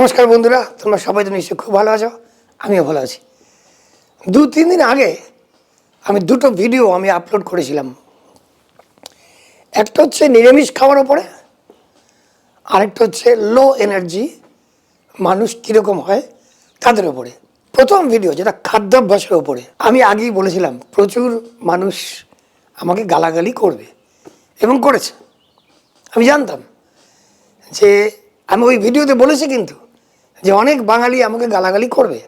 নমস্কার বন্ধুরা, তোমরা সবাই তো নিশ্চয়ই খুব ভালো আছো, আমিও ভালো আছি। দু তিন দিন আগে আমি দুটো ভিডিও আমি আপলোড করেছিলাম। একটা হচ্ছে নিরামিষ খাওয়ার ওপরে আরেকটা হচ্ছে লো এনার্জি মানুষ কীরকম হয় তাদের ওপরে প্রথম ভিডিও যেটা খাদ্যাভ্যাসের ওপরে আমি আগেই বলেছিলাম, প্রচুর মানুষ আমাকে গালাগালি করবে এবং করেছে। আমি জানতাম যে আমি ওই ভিডিওতে বলেছি কিন্তু যে অনেক বাঙালি আমাকে গালাগালি করবে।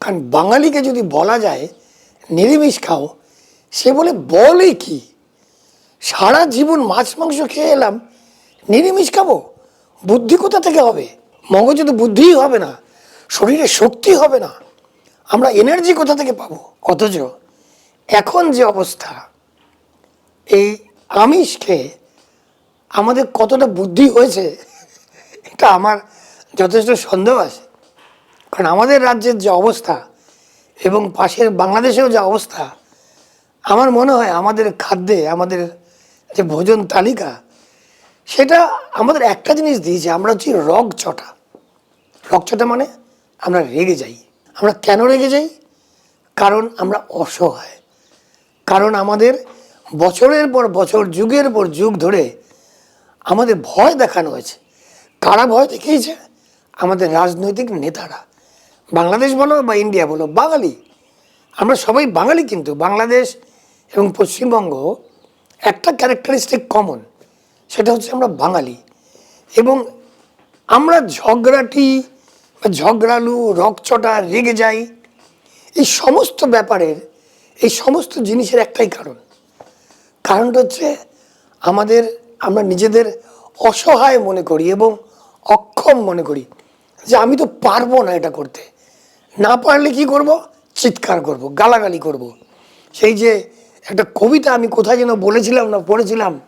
কারণ বাঙালিকে যদি বলা যায়, নিরামিষ খাও, সে বলে বলে কি? সারা জীবন মাছ, মাংস খেয়ে এলাম, নিরামিষ খাব? বুদ্ধি কোথা থেকে হবে? মগজে তো বুদ্ধিই হবে না, শরীরে শক্তি হবে না। আমরা এনার্জি কোথা থেকে পাবো? অথচ এখন যে অবস্থা, এই আমিষ খেয়ে আমাদের কতটা বুদ্ধি হয়েছে, এটা আমার যথেষ্ট সন্দেহ আছে। কারণ আমাদের রাজ্যের যে অবস্থা এবং পাশের বাংলাদেশেও যে অবস্থা, আমার মনে হয় আমাদের খাদ্যে, আমাদের যে ভোজন তালিকা, সেটা আমাদের একটা জিনিস দিয়েছে, আমরা হচ্ছি রগ চটা। রগ চটা মানে আমরা রেগে যাই। আমরা কেন রেগে যাই? কারণ আমরা অসহায়। কারণ আমাদের বছরের পর বছর, যুগের পর যুগ ধরে আমাদের ভয় দেখানো হয়েছে। কারা ভয় দেখিয়েছে? আমাদের রাজনৈতিক নেতারা। বাংলাদেশ বলো বা ইন্ডিয়া বলো, বাঙালি। আমরা সবাই বাঙালি কিন্তু। বাংলাদেশ এবং পশ্চিমবঙ্গ একটা ক্যারেক্টারিস্টিক কমন সেটা হচ্ছে আমরা বাঙালি। এবং আমরা ঝগড়াটি বা ঝগড়ালু, রকচটা, রেগে যাই, এই সমস্ত ব্যাপারের, এই সমস্ত জিনিসের একটাই কারণ। কারণটা হচ্ছে আমাদের, আমরা নিজেদের অসহায় মনে করি এবং অক্ষম মনে করি। যে আমি তো পারব না এটা করতে। না পারলে কি করব? চিৎকার করব, গালাগালি করব। সেই যে একটা কবিতা আমি কোথায় যেন বলেছিলাম না, পড়েছিলাম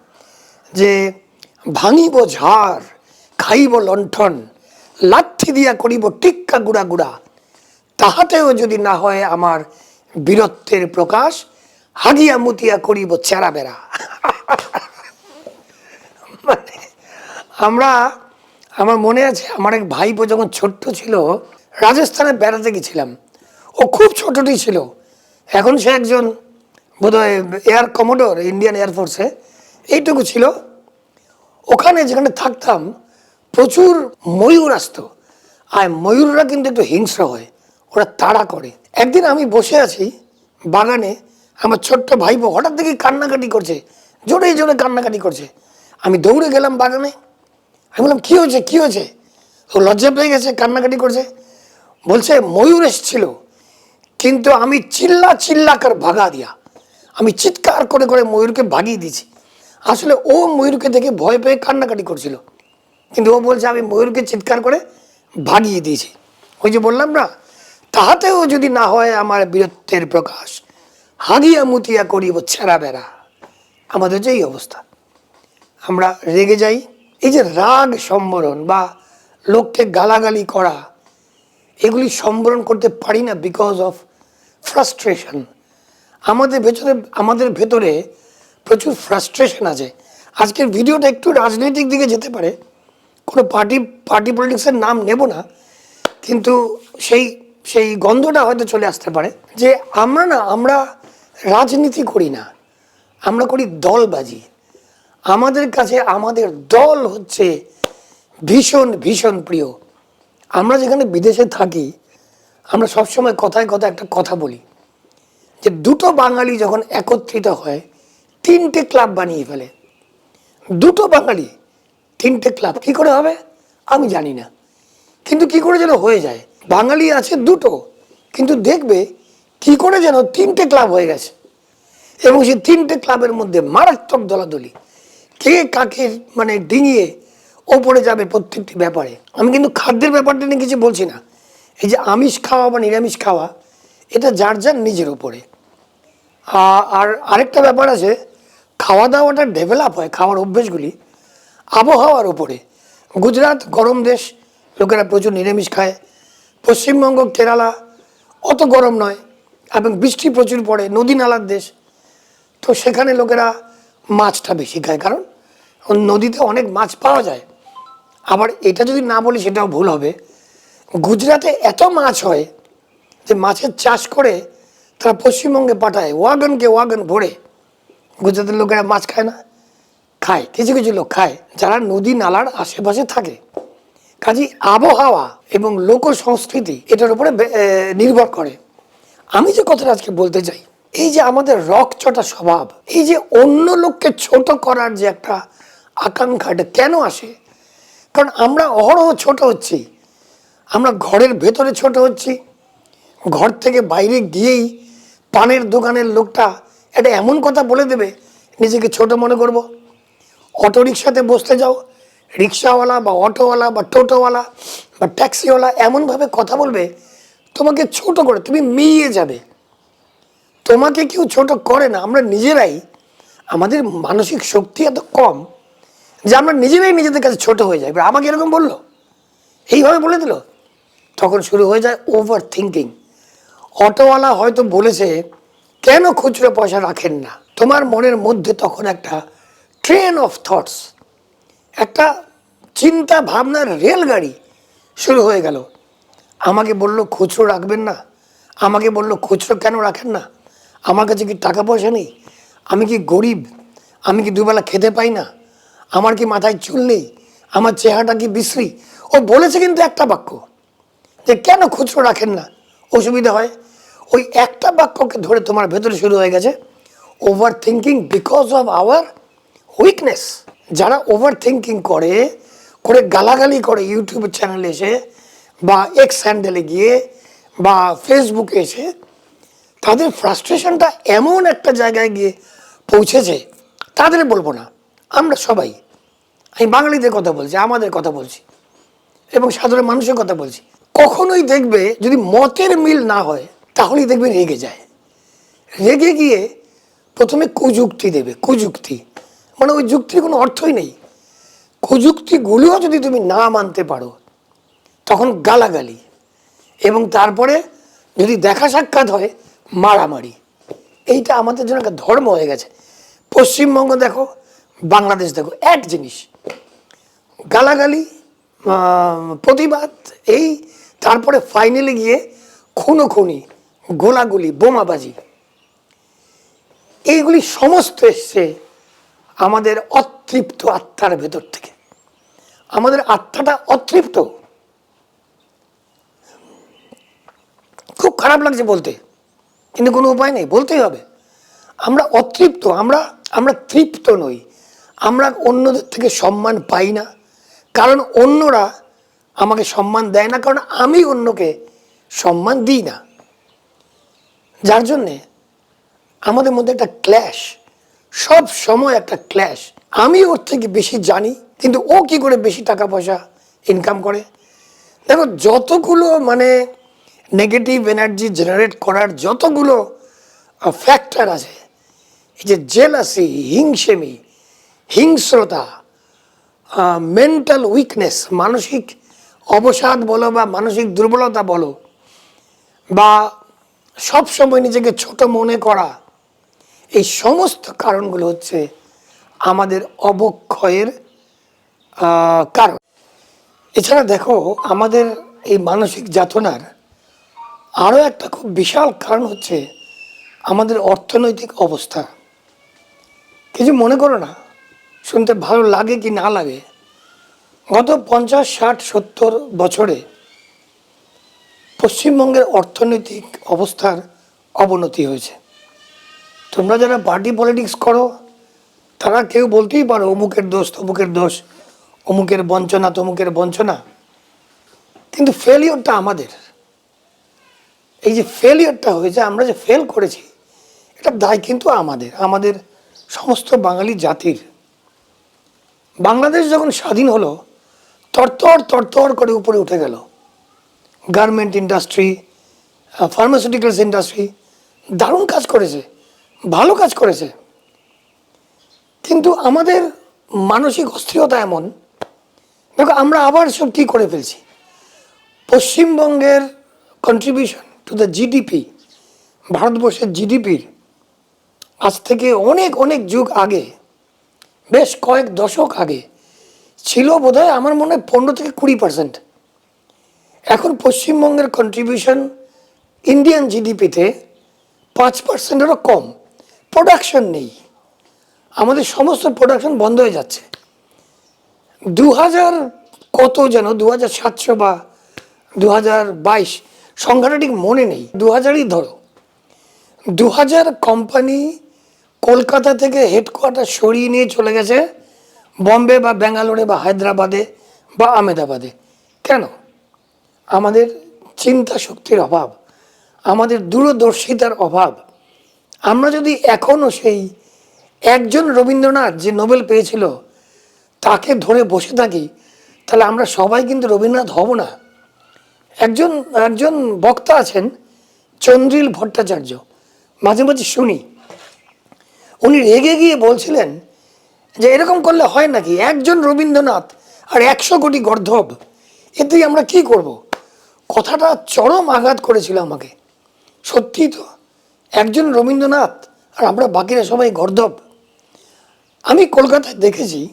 যে, ভাঙিব ঝাড়, খাইব লণ্ঠন, লাঠি দিয়া করিব টিক্কা গুড়া গুড়া। তাহাতেও যদি না হয় আমার বীরত্বের প্রকাশ, হাগিয়া মুতিয়া করিব চেরা বেড়া। মানে আমরা আমার মনে আছে, আমার এক ভাইপো যখন ছোট্ট ছিল রাজস্থানে বেড়াতে গেছিলাম। ও খুব ছোটটি ছিল। এখন সে একজন বোধহয় এয়ার কমোডোর, ইন্ডিয়ান এয়ারফোর্সে এইটুকু ছিল। ওখানে যেখানে থাকতাম, প্রচুর ময়ূর আসতো। আর ময়ূররা কিন্তু একটু হিংস্র হয়, ওরা তাড়া করে। একদিন আমি বসে আছি বাগানে, আমার ছোট্ট ভাইপো হঠাৎ দেখি কান্নাকাটি করছে, জোরে জোরে কান্নাকাটি করছে। আমি দৌড়ে গেলাম বাগানে। আমি বললাম, কী হয়েছে? কী হয়েছে? ও লজ্জা পেয়ে গেছে, কান্নাকাটি করছে। বলছে, ময়ূর এসেছিল, কিন্তু আমি চিল্লা চিল্লা কর ভাগা দিয়া, আমি চিৎকার করে করে ময়ূরকে ভাগিয়ে দিয়েছি। আসলে ও ময়ূরকে দেখে ভয় পেয়ে কান্নাকাটি করছিল, কিন্তু ও বলছে, আমি ময়ূরকে চিৎকার করে ভাগিয়ে দিয়েছি। ওই যে বললাম না, তাহাতেও যদি না হয় আমার বীরত্বের প্রকাশ, হাগিয়া মুতিয়া করিব ছেঁড়া বেড়া। আমাদের যে এই অবস্থা। আমরা রেগে যাই এই যে রাগ সম্বরণ বা লোককে গালাগালি করা, এগুলি সম্বরণ করতে পারি না বিকজ অফ ফ্রাস্ট্রেশন আমাদের ভেতরে আমাদের ভেতরে প্রচুর ফ্রাস্ট্রেশন আছে। আজকের ভিডিওটা একটু রাজনৈতিক দিকে যেতে পারে। কোনো পার্টি পার্টি পলিটিক্সের নাম নেব না, কিন্তু সেই সেই গন্ধটা হয়তো চলে আসতে পারে যে আমরা না, আমরা রাজনীতি করি না। আমরা করি দলবাজি। আমাদের কাছে, আমাদের দল হচ্ছে ভীষণ ভীষণ প্রিয়। আমরা যেখানে বিদেশে থাকি, আমরা সবসময় কথায় কথা একটা কথা বলি। যে দুটো বাঙালি যখন একত্রিত হয়, তিনটে ক্লাব বানিয়ে ফেলে। দুটো বাঙালি, তিনটে ক্লাব। কি করে হবে? আমি জানি না। কিন্তু কি করে যেন হয়ে যায়? বাঙালি আছে দুটো, কিন্তু দেখবে কি করে যেন তিনটে ক্লাব হয়ে গেছে। এবং সেই তিনটে ক্লাবের মধ্যে মারাত্মক দলাদলি। কে কাকে মানে ডিঙিয়ে ওপরে যাবে প্রত্যেকটি ব্যাপারে? আমি কিন্তু খাদ্যের ব্যাপারটা নিয়ে কিছু বলছি না। এই যে আমিষ খাওয়া বা নিরামিষ খাওয়া, এটা যার যার নিজের ওপরে আর আরেকটা ব্যাপার আছে খাওয়া দাওয়াটা ডেভেলপ হয় খাওয়ার অভ্যেসগুলি আবহাওয়ার উপরে। গুজরাট গরম দেশ, লোকেরা প্রচুর নিরামিষ খায়। পশ্চিমবঙ্গ কেরালা, অত গরম নয়, এবং বৃষ্টি প্রচুর পড়ে নদী নালার দেশ। তো সেখানে লোকেরা মাছটা বেশি খায়, কারণ নদীতে অনেক মাছ পাওয়া যায়। আবার এটা যদি না বলি সেটাও ভুল হবে। গুজরাটে এত মাছ হয় যে মাছের চাষ করে তারা পশ্চিমবঙ্গে পাঠায়। ওয়াগনকে ওয়াগন ভরে। গুজরাটের লোকেরা মাছ খায় না। খায়, কিছু কিছু লোক খায়, যারা নদী নালার আশেপাশে থাকে। কাজী আবহাওয়া এবং লোক সংস্কৃতি এটার উপরে নির্ভর করে। আমি যে কথাটা আজকে বলতে চাই, এই যে আমাদের রকচটা স্বভাব, এই যে অন্য লোককে ছোট করার যে একটা আকাঙ্ক্ষা এটা কেন আসে? কারণ আমরা অহরহ ছোট হচ্ছি। আমরা ঘরের ভেতরে ছোট হচ্ছি। ঘর থেকে বাইরে গিয়েই পানের দোকানের লোকটা একটা এমন কথা বলে দেবে, নিজেকে ছোট মনে করব। অটো রিক্সাতে বসতে যাও। রিক্সাওয়ালা বা অটোওয়ালা বা টোটোওয়ালা বা ট্যাক্সিওয়ালা এমনভাবে কথা বলবে, তোমাকে ছোট করে, তুমি মিইয়ে যাবে। তোমাকে কেউ ছোট করে না, আমরা নিজেরাই। আমাদের মানসিক শক্তি এত কম যে আমরা নিজেরাই নিজেদের কাছে ছোট হয়ে যাই। এবার আমাকে এরকম বলল? এইভাবে বলে দিল? তখন শুরু হয়ে যায় ওভার থিঙ্কিং অটোওয়ালা হয়তো বলেছে, কেন খুচরো পয়সা রাখেন না? তোমার মনের মধ্যে তখন একটা ট্রেন অফ থটস একটা চিন্তা ভাবনার রেলগাড়ি শুরু হয়ে গেল। আমাকে বলল, খুচরো রাখবেন না? আমাকে বলল, খুচরো কেন রাখেন না? আমার কাছে কি টাকা পয়সা নেই? আমি কি গরিব? আমি কি দুবেলা খেতে পাই না? আমার কি মাথায় চুল নেই? আমার চেহারাটা কি বিশ্রী? ও বলেছে কিন্তু একটা বাক্য যে কেন খুচরো রাখেন না? অসুবিধা হয়। ওই একটা বাক্যকে ধরে তোমার ভেতরে শুরু হয়ে গেছে over thinking because of our weakness যারা ওভার থিঙ্কিং করে করে গালাগালি করে ইউটিউব চ্যানেলে এসে বা এক্স হ্যান্ডেলে গিয়ে বা ফেসবুকে এসে, তাদের ফ্রাস্ট্রেশনটা এমন একটা জায়গায় গিয়ে পৌঁছেছে, তাদের বলব না। আমরা সবাই আমি বাঙালিদের কথা বলছি, আমাদের কথা বলছি এবং সাধারণ মানুষের কথা বলছি। কখনোই দেখবে যদি মতের মিল না হয়, তাহলেই দেখবে রেগে যায়। রেগে গিয়ে প্রথমে কুযুক্তি দেবে, কুযুক্তি। মানে ওই যুক্তির কোনো অর্থই নেই। কুযুক্তিগুলিও যদি তুমি না মানতে পারো, তখন গালাগালি। এবং তারপরে যদি দেখা সাক্ষাৎ হয়, মারামারি। এইটা আমাদের জন্য একটা ধর্ম হয়ে গেছে। পশ্চিমবঙ্গ দেখো বাংলাদেশ দেখো, এক জিনিস। গালাগালি প্রতিবাদ, এই, তারপরে ফাইনালে গিয়ে খুনোখুনি গোলাগুলি, বোমাবাজি। এইগুলি সমস্ত এসছে আমাদের অতৃপ্ত আত্মার ভেতর থেকে। আমাদের আত্মাটা অতৃপ্ত। খুব খারাপ লাগছে বলতে, কিন্তু কোনো উপায় নেই, বলতেই হবে। আমরা অতৃপ্ত, আমরা আমরা তৃপ্ত নই। আমরা অন্যদের থেকে সম্মান পাই না। কারণ অন্যরা আমাকে সম্মান দেয় না, কারণ আমি অন্যকে সম্মান দিই না। যার জন্যে আমাদের মধ্যে একটা ক্ল্যাশ, সব সময় একটা ক্ল্যাশ। আমি ওর থেকে বেশি জানি, কিন্তু ও কি করে বেশি টাকা পয়সা ইনকাম করে? দেখো, যতগুলো মানে নেগেটিভ এনার্জি জেনারেট করার যতগুলো ফ্যাক্টর আছে, এই যে জেলাসি হিংসেমি হিংস্রতা মেন্টাল উইকনেস মানসিক অবসাদ বলো বা মানসিক দুর্বলতা বলো বা সব সময় নিজেকে ছোট মনে করা, এই সমস্ত কারণগুলো হচ্ছে আমাদের অবক্ষয়ের কারণ। এছাড়া দেখো, আমাদের এই মানসিক যাতনার আরও একটা খুব বিশাল কারণ হচ্ছে আমাদের অর্থনৈতিক অবস্থা। কিছু মনে করো না শুনতে ভালো লাগে কি না লাগে? গত পঞ্চাশ, ষাট, সত্তর বছরে পশ্চিমবঙ্গের অর্থনৈতিক অবস্থার অবনতি হয়েছে। তোমরা যারা পার্টি পলিটিক্স করো, তারা কেউ বলতেই পারো, অমুকের দোষ তমুকের দোষ, অমুকের বঞ্চনা তমুকের বঞ্চনা। কিন্তু ফেলিওরটা আমাদের। এই যে ফেলিওরটা হয়েছে, আমরা যে ফেল করেছি, এটা দায় কিন্তু আমাদের আমাদের সমস্ত বাঙালি জাতির। বাংলাদেশ যখন স্বাধীন হলো, তরতর তরতর করে উপরে উঠে গেল। গার্মেন্ট ইন্ডাস্ট্রি ফার্মাসিউটিক্যালস ইন্ডাস্ট্রি দারুণ কাজ করেছে, ভালো কাজ করেছে। কিন্তু আমাদের মানসিক অস্থিরতা এমন, দেখো আমরা আবার সব কী করে ফেলছি? পশ্চিমবঙ্গের কন্ট্রিবিউশন টু দ্য জিডিপি ভারতবর্ষের জিডিপির আজ থেকে অনেক অনেক যুগ আগে বেশ কয়েক দশক আগে ছিল বোধহয় আমার মনে হয় পনেরো থেকে কুড়ি পার্সেন্ট। এখন পশ্চিমবঙ্গের কন্ট্রিবিউশন ইন্ডিয়ান জিডিপিতে পাঁচ পার্সেন্টেরও কম। প্রোডাকশন নেই। আমাদের সমস্ত প্রোডাকশন বন্ধ হয়ে যাচ্ছে। দু হাজার কত যেন দু হাজার সাতশো বা দু হাজার বাইশ, সংখ্যাটা ঠিক মনে নেই। দু হাজারই ধরো। দু হাজার কোম্পানি কলকাতা থেকে হেডকোয়ার্টার সরিয়ে নিয়ে চলে গেছে বম্বে বা ব্যাঙ্গালোরে বা হায়দ্রাবাদে বা আহমেদাবাদে। কেন? আমাদের চিন্তা শক্তির অভাব, আমাদের দূরদর্শিতার অভাব। আমরা যদি এখনও সেই একজন রবীন্দ্রনাথ যে নোবেল পেয়েছিল, তাকে ধরে বসে থাকি, তাহলে আমরা সবাই কিন্তু রবীন্দ্রনাথ হব না। একজন একজন বক্তা আছেন চন্দ্রিল ভট্টাচার্য। মাঝে মাঝে শুনি উনি রেগে গিয়ে বলছিলেন যে এরকম করলে হয় নাকি? একজন রবীন্দ্রনাথ আর একশো কোটি গর্ধব এতেই আমরা কি করব। কথাটা চরম আঘাত করেছিল আমাকে। সত্যি তো, একজন রবীন্দ্রনাথ আর আমরা বাকিরা সবাই গর্ধব। আমি কলকাতায় দেখেছি,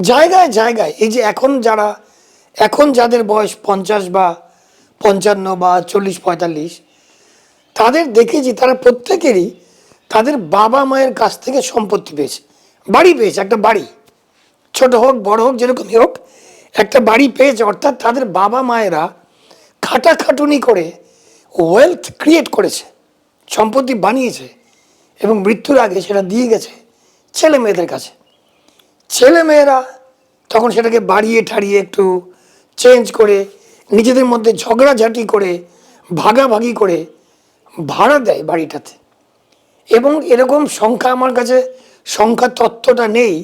জায়গায় জায়গায় এই যে এখন যারা, এখন যাদের বয়স পঞ্চাশ বা পঞ্চান্ন বা চল্লিশ পঁয়তাল্লিশ, তাদের দেখেছি তারা প্রত্যেকেরই তাদের বাবা মায়ের কাছ থেকে সম্পত্তি পেয়েছে। বাড়ি পেয়েছে, একটা বাড়ি। ছোট হোক, বড় হোক, যেরকমই হোক, একটা বাড়ি পেয়েছে। অর্থাৎ তাদের বাবা মায়েরা খাটাখাটুনি করে ওয়েলথ ক্রিয়েট করেছে, সম্পত্তি বানিয়েছে এবং মৃত্যুর আগে সেটা দিয়ে গেছে ছেলে মেয়েদের কাছে। ছেলে মেয়েরা তখন সেটাকে বাড়িয়ে ঠাড়িয়ে একটু চেঞ্জ করে, নিজেদের মধ্যে ঝগড়াঝাটি করে, ভাগাভাগি করে ভাড়া দেয় বাড়িটাতে। এবং এরকম সংখ্যা আমার কাছে সংখ্যা তত্ত্বটা নেই।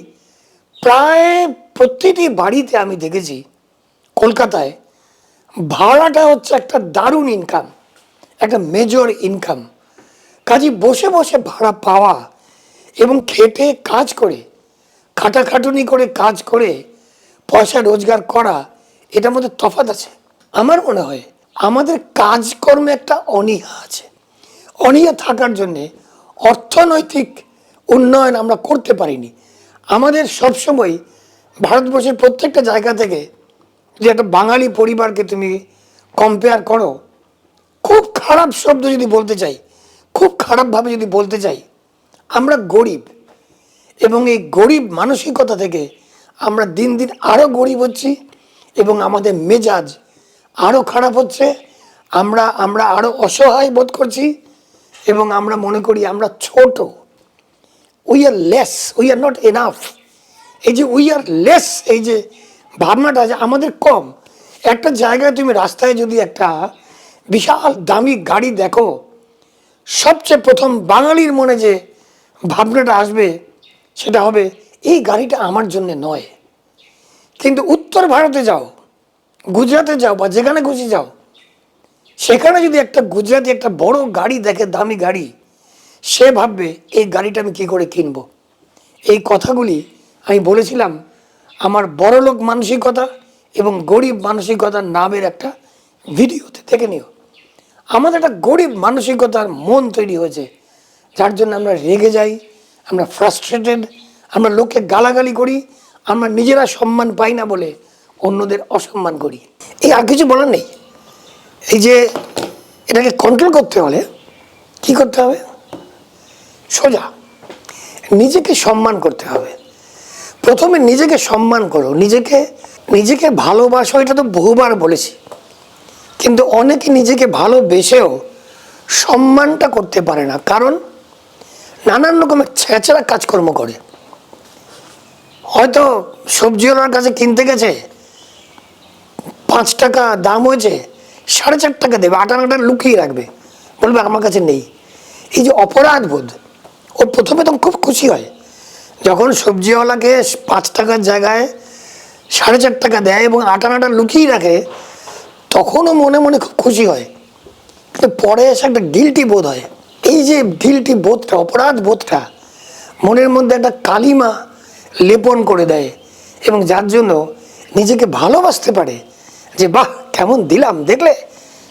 প্রায় প্রতিটি বাড়িতে আমি দেখেছি, কলকাতায় ভাড়াটা হচ্ছে একটা দারুণ ইনকাম একটা মেজর ইনকাম কাজে বসে বসে ভাড়া পাওয়া এবং খেটে কাজ করে, খাটাখাটুনি করে কাজ করে পয়সা রোজগার করা, এটার মধ্যে তফাৎ আছে। আমার মনে হয় আমাদের কাজকর্মে একটা অনীহা আছে। অনীহা থাকার জন্যে অর্থনৈতিক উন্নয়ন আমরা করতে পারিনি। আমাদের সবসময় ভারতবর্ষের প্রত্যেকটা জায়গা থেকে যে একটা বাঙালি পরিবারকে তুমি কম্পেয়ার করো, খুব খারাপ শব্দ যদি বলতে চাই, খুব খারাপভাবে যদি বলতে চাই, আমরা গরিব এবং এই গরিব মানসিকতা থেকে আমরা দিন দিন আরও গরিব হচ্ছি এবং আমাদের মেজাজ আরও খারাপ হচ্ছে, আমরা আমরা আরও অসহায় বোধ করছি। এবং আমরা মনে করি আমরা ছোট। We are less we are not enough এই যে উই আর লেস এই যে ভাবনাটা যে আমাদের কম। একটা জায়গায় তুমি রাস্তায় যদি একটা বিশাল দামি গাড়ি দেখো, সবচেয়ে প্রথম বাঙালির মনে যে ভাবনাটা আসবে, সেটা হবে, এই গাড়িটা আমার জন্য নয়। কিন্তু উত্তর ভারতে যাও, গুজরাটে যাও বা যেখানে খুশি যাও সেখানে যদি একটা গুজরাটি একটা বড় গাড়ি দেখে, দামি গাড়ি, সে ভাববে, এই গাড়িটা আমি কী করে কিনবো? এই কথাগুলি আমি বলেছিলাম, আমার বড়লোক মানসিকতা এবং গরিব মানসিকতার নামের একটা ভিডিওতে দেখে নিও। আমাদের একটা গরিব মানসিকতার মন তৈরি হয়েছে, যার জন্য আমরা রেগে যাই, আমরা ফ্রাস্ট্রেটেড আমরা লোককে গালাগালি করি, আমরা নিজেরা সম্মান পাই না বলে অন্যদের অসম্মান করি। এই আর কিছু বলার নেই। এই যে এটাকে কন্ট্রোল করতে হলে কি করতে হবে? সোজা। নিজেকে সম্মান করতে হবে। প্রথমে নিজেকে সম্মান করো। নিজেকে নিজেকে ভালোবাসো, এটা তো বহুবার বলেছি। কিন্তু অনেকে নিজেকে ভালোবেসেও সম্মানটা করতে পারে না। কারণ নানান রকমের ছেঁচড়া কাজকর্ম করে। হয়তো সবজিওয়ালার কাছে কিনতে গেছে, পাঁচ টাকা দাম হয়েছে সাড়ে চার টাকা দেবে আটানাটা লুকিয়ে রাখবে। বলবে, আমার কাছে নেই। এই যে অপরাধ বোধ, ও প্রথমে তখন খুব খুশি হয়। যখন সবজিওয়ালাকে পাঁচ টাকার জায়গায় সাড়ে চার টাকা দেয় এবং আটানাটা লুকিয়ে রাখে তখনও মনে মনে খুব খুশি হয়। কিন্তু পরে এসে একটা গিলটি বোধ হয়। এই যে গিলটি বোধটা, অপরাধ বোধটা, মনের মধ্যে একটা কালিমা লেপন করে দেয় এবং যার জন্য নিজেকে ভালোবাসতে পারে। যে, বাহ, কেমন দিলাম, দেখলে?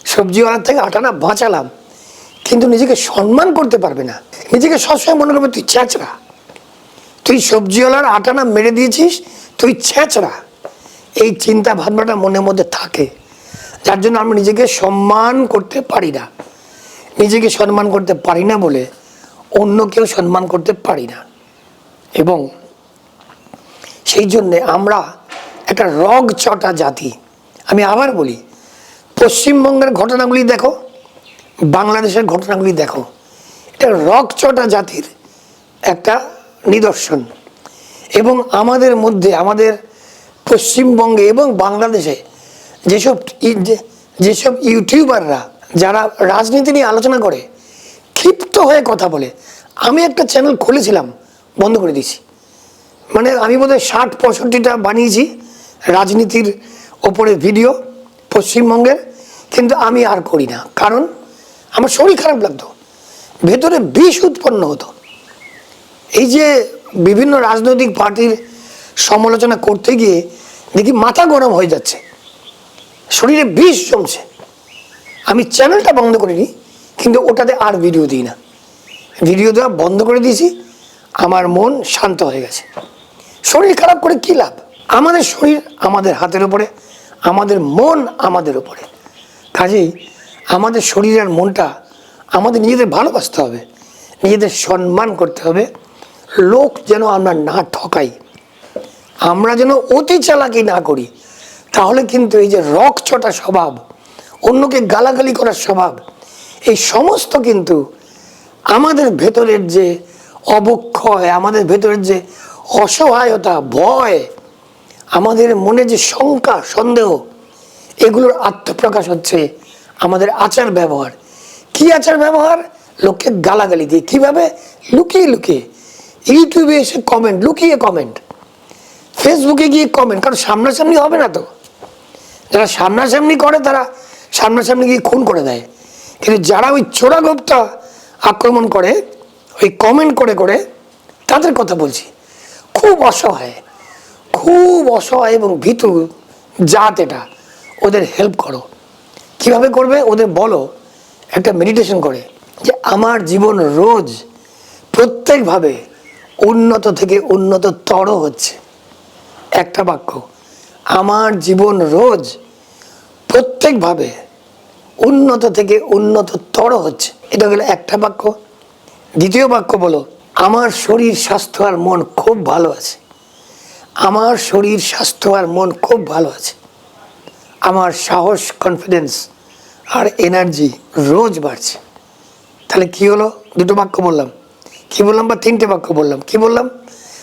সবজিওয়ালার থেকে আটানা বাঁচালাম। কিন্তু নিজেকে সম্মান করতে পারবে না। নিজেকে সবসময় মনে করবে, তুই চ্যাচড়া তুই সবজিওয়ালার আটানা মেরে দিয়েছিস, তুই ছেঁচড়া। এই চিন্তা ভাবনাটা মনের মধ্যে থাকে। যার জন্য আমরা নিজেকে সম্মান করতে পারি না। নিজেকে সম্মান করতে পারি না বলে অন্য কেউ সম্মান করতে পারি না। এবং সেই জন্যে আমরা একটা রগ চটা জাতি। আমি আবার বলি, পশ্চিমবঙ্গের ঘটনাগুলি দেখো, বাংলাদেশের ঘটনাগুলি দেখো। এটা রকচটা জাতির একটা নিদর্শন। এবং আমাদের মধ্যে, আমাদের পশ্চিমবঙ্গে এবং বাংলাদেশে যেসব যেসব ইউটিউবাররা, যারা রাজনীতি নিয়ে আলোচনা করে, ক্ষিপ্ত হয়ে কথা বলে, আমি একটা চ্যানেল খুলেছিলাম, বন্ধ করে দিয়েছি। মানে আমি বোধহয় ষাট, পঁয়ষট্টিটা বানিয়েছি, রাজনীতির ওপরে ভিডিও পশ্চিমবঙ্গের, কিন্তু আমি আর করি না। কারণ আমার শরীর খারাপ লাগতো। ভেতরে বিষ উৎপন্ন হতো। এই যে বিভিন্ন রাজনৈতিক পার্টির সমালোচনা করতে গিয়ে দেখি মাথা গরম হয়ে যাচ্ছে। শরীরে বিষ জমছে। আমি চ্যানেলটা বন্ধ করে করিনি, কিন্তু ওটাতে আর ভিডিও দিই না। ভিডিও দেওয়া বন্ধ করে দিয়েছি, আমার মন শান্ত হয়ে গেছে। শরীর খারাপ করে কী লাভ? আমাদের শরীর আমাদের হাতের উপরে আমাদের মন আমাদের উপরে। কাজেই আমাদের শরীর আর মনটা আমাদের নিজেদের ভালোবাসতে হবে, নিজেদের সম্মান করতে হবে। লোক যেন আমরা না ঠকাই, আমরা যেন অতি চালাকি না করি, তাহলে কিন্তু এই যে রক চটা স্বভাব, অন্যকে গালাগালি করার স্বভাব, এই সমস্ত কিন্তু আমাদের ভেতরের যে অবক্ষয়, আমাদের ভেতরের যে অসহায়তা, ভয় আমাদের মনে যে শঙ্কা, সন্দেহ, এগুলোর আত্মপ্রকাশ হচ্ছে আমাদের আচার ব্যবহার। কি আচার ব্যবহার? লোককে গালাগালি দিয়ে। কীভাবে? লুকিয়ে লুকিয়ে। ইউটিউবে এসে কমেন্ট লুকিয়ে কমেন্ট ফেসবুকে গিয়ে কমেন্ট কারণ সামনাসামনি হবে না তো। যারা সামনাসামনি করে, তারা সামনাসামনি গিয়ে খুন করে দেয়। কিন্তু যারা ওই চোরা গোপ্তা আক্রমণ করে, ওই কমেন্ট করে করে, তাদের কথা বলছি। খুব অসহায়। খুব অসহায় এবং ভীতু জাত এটা। ওদের হেল্প করো। কীভাবে করবে? ওদের বলো। একটা মেডিটেশন করে যে আমার জীবন রোজ প্রত্যেকভাবে উন্নত থেকে উন্নততর হচ্ছে। একটা বাক্য, আমার জীবন রোজ প্রত্যেকভাবে উন্নত থেকে উন্নততর হচ্ছে। এটা হলো একটা বাক্য। দ্বিতীয় বাক্য বলো, আমার শরীর, স্বাস্থ্য আর মন খুব ভালো আছে। আমার শরীর, স্বাস্থ্য আর মন খুব ভালো আছে। আমার সাহস কনফিডেন্স আর এনার্জি রোজ বাড়ছে। তাহলে কি হলো? দুটো বাক্য বললাম। কি বললাম বা তিনটে বাক্য বললাম? কি বললাম?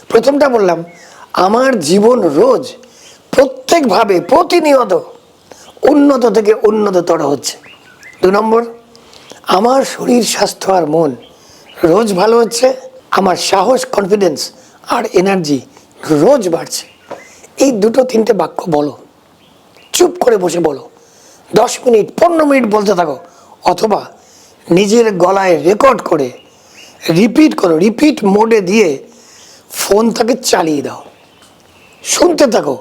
প্রথমটা বললাম, আমার জীবন রোজ প্রত্যেকভাবে প্রতিনিয়ত উন্নত থেকে উন্নততর হচ্ছে। দু নম্বর, আমার শরীর, স্বাস্থ্য আর মন রোজ ভালো হচ্ছে। আমার সাহস কনফিডেন্স আর এনার্জি রোজ বাড়ছে। এই দুটো তিনটে বাক্য বলো। চুপ করে বসে বলো। দশ মিনিট, পনেরো মিনিট বলতে থাকো। অথবা নিজের গলায় রেকর্ড করে রিপিট করো রিপিট মোডে দিয়ে ফোনটাকে চালিয়ে দাও। শুনতে থাকো।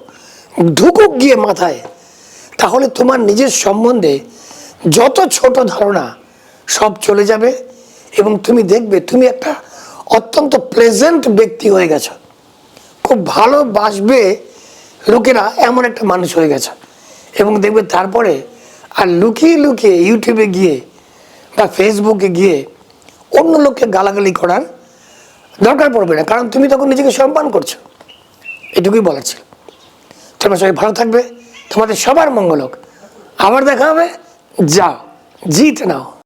ঢুকুক গিয়ে মাথায়। তাহলে তোমার নিজের সম্বন্ধে যত ছোট ধারণা, সব চলে যাবে এবং তুমি দেখবে তুমি একটা অত্যন্ত প্লেজেন্ট ব্যক্তি হয়ে গেছো। খুব ভালোবাসবে লোকেরা এমন একটা মানুষ হয়ে গেছে। এবং দেখবে তারপরে আর লুকিয়ে লুকিয়ে ইউটিউবে গিয়ে বা ফেসবুকে গিয়ে অন্য লোককে গালাগালি করার দরকার পড়বে না। কারণ তুমি তখন নিজেকে সম্মান করছ। এটুকুই বলার ছিল। তোমরা সবাই ভালো থাকবে। তোমাদের সবার মঙ্গল হোক। আবার দেখা হবে। যাও। জিত নাও।